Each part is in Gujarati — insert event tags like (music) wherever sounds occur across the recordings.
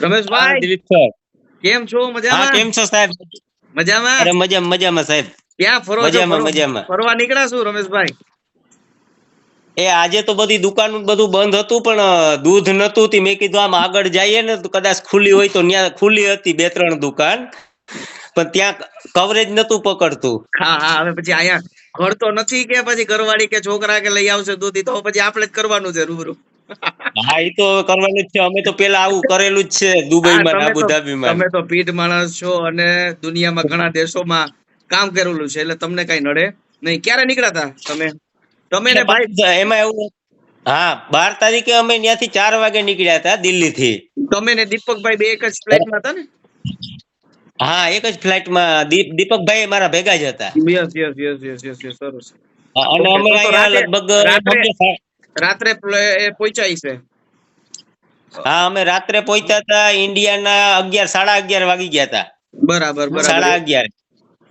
રમેશભાઈ દિલીપ સર. કેમ છો? હા મજામાં કેમ છો સાહેબ? મજામાં? અરે મજામાં મજામાં સાહેબ. ક્યાં ફરો મજામાં, મજામાં. ફરવા નીકળ્યા શું રમેશભાઈ? એ આજે તો બધી દુકાન બધું બંધ હતું પણ દૂધ નતું તી. મેં કીધું આમ આગળ જઈએ ને તો કદાચ ખુલ્લી હોય તો ત્યાં ખુલ્લી હતી બે ત્રણ દુકાન. પણ ત્યાં કવરેજ નતું પકડતું. હા હા હવે પછી અહીંયા ઘર તો નથી કે પછી ઘરવાળી કે છોકરા કે લઈ આવશે દૂધ તો પછી આપણે જ કરવાનું છે રૂબરૂ. હા એ તો કરવાનું જ છે. અમે તો પેલા આવું કરેલું જ છે દુબઈમાં અબુધાબીમાં તમે તો પીઠ માણસ છો અને દુનિયામાં ઘણા દેશોમાં કામ કરેલું છે એટલે તમને કઈ નડે નહીં. ક્યારે નીકળ્યા હતા તમે? તમે ને ભાઈ એમાં એવું હા બાર તારીખે અમે ત્યાંથી ચાર વાગે નીકળ્યા હતા દિલ્હી થી તમે ને દીપકભાઈ બે એક જ ફ્લાઇટમાં હતા ને? હા એક જ ફ્લાઇટમાં દીપકભાઈ મારા ભેગા જ હતા. Yes yes yes yes yes સરસ. અને અમે અહીંયા લગભગ રાત્રે- પહોંચાઈ છે. હા અમે રાત્રે પહોંચ્યા હતા ઇન્ડિયાના અગિયાર સાડા અગિયાર વાગી ગયા હતા. બરાબર સાડા અગિયાર.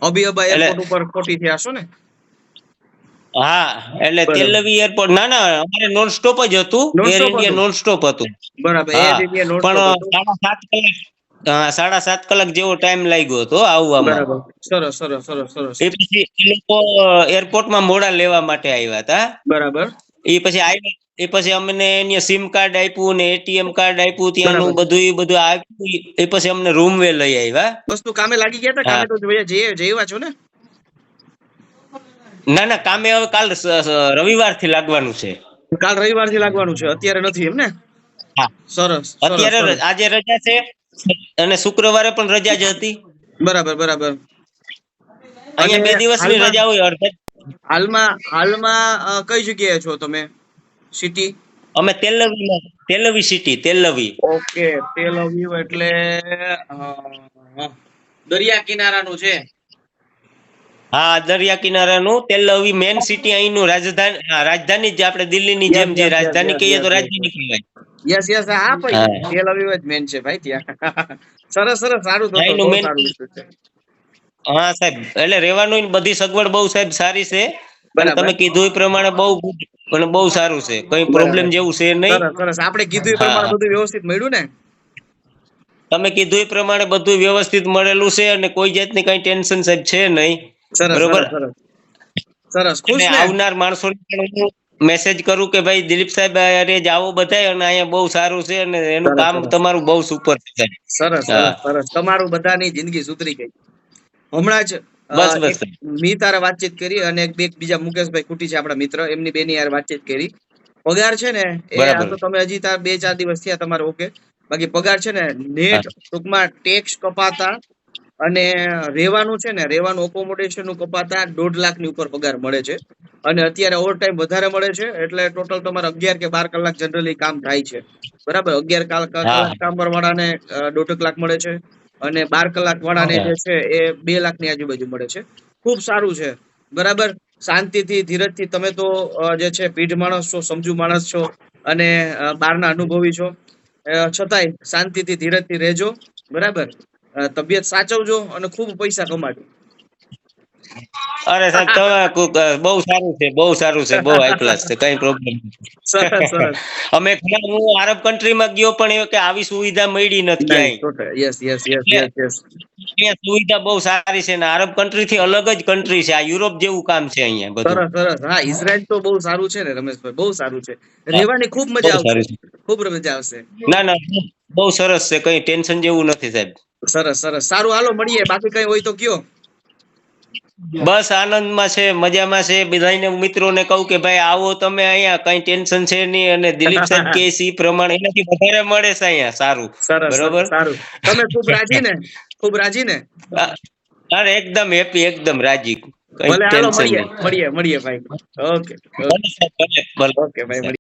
અભી અબા એરપોર્ટ ઉપર ખોટી થયા છો ને? હા એટલે તેલવી એરપોર્ટ ના ના અમારે નોન સ્ટોપ જ હતું. એર ઇન્ડિયા નોન સ્ટોપ હતું. બરાબર પણ સાડા સાત કલાક સાડા સાત કલાક જેવો ટાઈમ લાગ્યો હતો આવવામાં. બરાબર. સરસ સરસ સરસ સરસ. એ પછી એ લોકો એરપોર્ટમાં મોડા લેવા માટે આવ્યા હતા. બરાબર. એ પછી આવી એ પછી અમને એને સિમ કાર્ડ આપ્યું ને એટીએમ કાર્ડ આપ્યું ત્યાંનું બધું બધું આપ્યું. એ પછી અમને રૂમ વે લઈ આવ્યા. વસ્તુ કામે લાગી ગયા હતા? કામે તો જઈએ જઈવા છો ને? ના ના કામે હવે કાલ રવિવારથી લાગવાનું છે. કાલ રવિવારથી લાગવાનું છે. અત્યારે નથી એમ ને? સરસ, અત્યારે આજે રજા છે અને શુક્રવારે પણ રજા જ હતી. બરાબર બરાબર. અહીંયા બે દિવસની રજા હોય અડધા હાલમાં હાલમાં કઈ જગ્યાએ છો તમે? સિટી અમે તેલવી તેલવી સિટી તેલવી. ઓકે તેલવી એટલે દરિયા કિનારાનું છે? હા દરિયા કિનારાનું તેલવી મેન સિટી અહીંનું રાજધાની રાજધાની જે આપણે દિલ્હીની જેમ જે રાજધાની કહીએ તો રાજધાની કહેવાય. યસ યસ હા ભાઈ તેલવી જ મેન છે ભાઈ ત્યાં. (laughs) સરસ સરસ સારું તો તો, હા સાહેબ. એટલે રહેવાનું બધી સગવડ બહુ સાહેબ સારી છે. તમે કીધું એ પ્રમાણે બહુ અને બહુ સારું છે. કઈ પ્રોબ્લેમ જેવું છે નહીં. સરસ આપણે કીધું એ પ્રમાણે બધું વ્યવસ્થિત મળ્યું ને? તમે કીધું એ પ્રમાણે બધું વ્યવસ્થિત મળેલું છે અને કોઈ જાતની કઈ ટેન્શન સાહેબ છે નહીં. બરોબર. સરસ ખુશ આવનાર માણસોને પણ મેસેજ કરું કે ભાઈ દિલીપ સાહેબ અરે જાવો બધાય અને અહીંયા બહુ સારું છે અને એનું કામ તમારું બહુ સુપર છે. સરસ સરસ. તમારું બધાની જિંદગી સુધરી ગઈ. હમણાં જ બસ, બસ. મી તારે વાતચીત કરી અને એક બે બીજા મુકેશભાઈ કુટી છે આપણા મિત્ર એમની બેની યાર વાતચીત કરી. પગાર છે ને એ તો તમે હજી તાર બે ચાર દિવસ થયા તમારે ઓકે. બાકી પગાર છે ને નેટ ટૂંકમાં ટેક્સ કપાતા અને રહેવાનું છે ને રહેવાનું accommodation નું કપાતા દોઢ લાખની ઉપર પગાર મળે છે. અને અત્યારે ઓવર ટાઈમ વધારે મળે છે એટલે ટોટલ તમારે અગિયાર કે બાર કલાક જનરલી કામ થાય છે. બરાબર? અગિયાર કલાક કલાક કામ વાળાને દોઢ કલાક મળે છે. અને બાર કલાક વાળાને જે છે એ બે લાખની આજુબાજુ મળે છે. ખૂબ સારું છે. બરાબર? શાંતિથી ધીરજથી તમે તો જે છે પીઢ માણસ છો સમજુ માણસ છો અને બહારના અનુભવી છો. છતાંય શાંતિથી ધીરજથી રહેજો. બરાબર? તબિયત સાચવજો અને ખૂબ પૈસા કમાજો. અરે સાહેબ તમે બહુ સારું છે બહુ સારું છે બહુ હાઈ ક્લાસ છે કઈ પ્રોબ્લેમ અમે ઘણા હું આરબ કન્ટ્રીમાં ગયો પણ એ કે આવી સુવિધા મળી નથી ક્યાંય. Yes yes yes yes yes સુવિધા બહુ સારી છે ને આરબ કન્ટ્રી થી અલગ જ કન્ટ્રી છે આ યુરોપ જેવું કામ છે અહીંયા બધું. સરસ સરસ. હા ઇઝરાયલ તો બહુ સારું છે ને રમેશભાઈ બહુ સારું છે. રહેવાની ખૂબ મજા આવશે. ખૂબ મજા આવશે. ના ના બહુ સરસ છે કઈ ટેન્શન જેવું નથી સાહેબ. સરસ સરસ. સારું હાલો મળીએ. બાકી કઈ હોય તો કયો. બસ આનંદમાં છે મજામાં છે. બધાને મિત્રોને કહું કે ભાઈ આવો તમે અહીંયા કઈ ટેન્શન છે નહીં અને દિલીપ સાહેબ કે સી પ્રમાણે એનાથી વધારે મળે છે અહીંયા સારું. બરોબર? સારું. તમે ખૂબ રાજી ને? ખૂબ રાજી ને? અરે એકદમ હેપી એકદમ રાજી. કઈ ટેન્શન મળીએ નહીં. મળીએ મળીએ ભાઈ. ઓકે. ઓકે. ભાઈ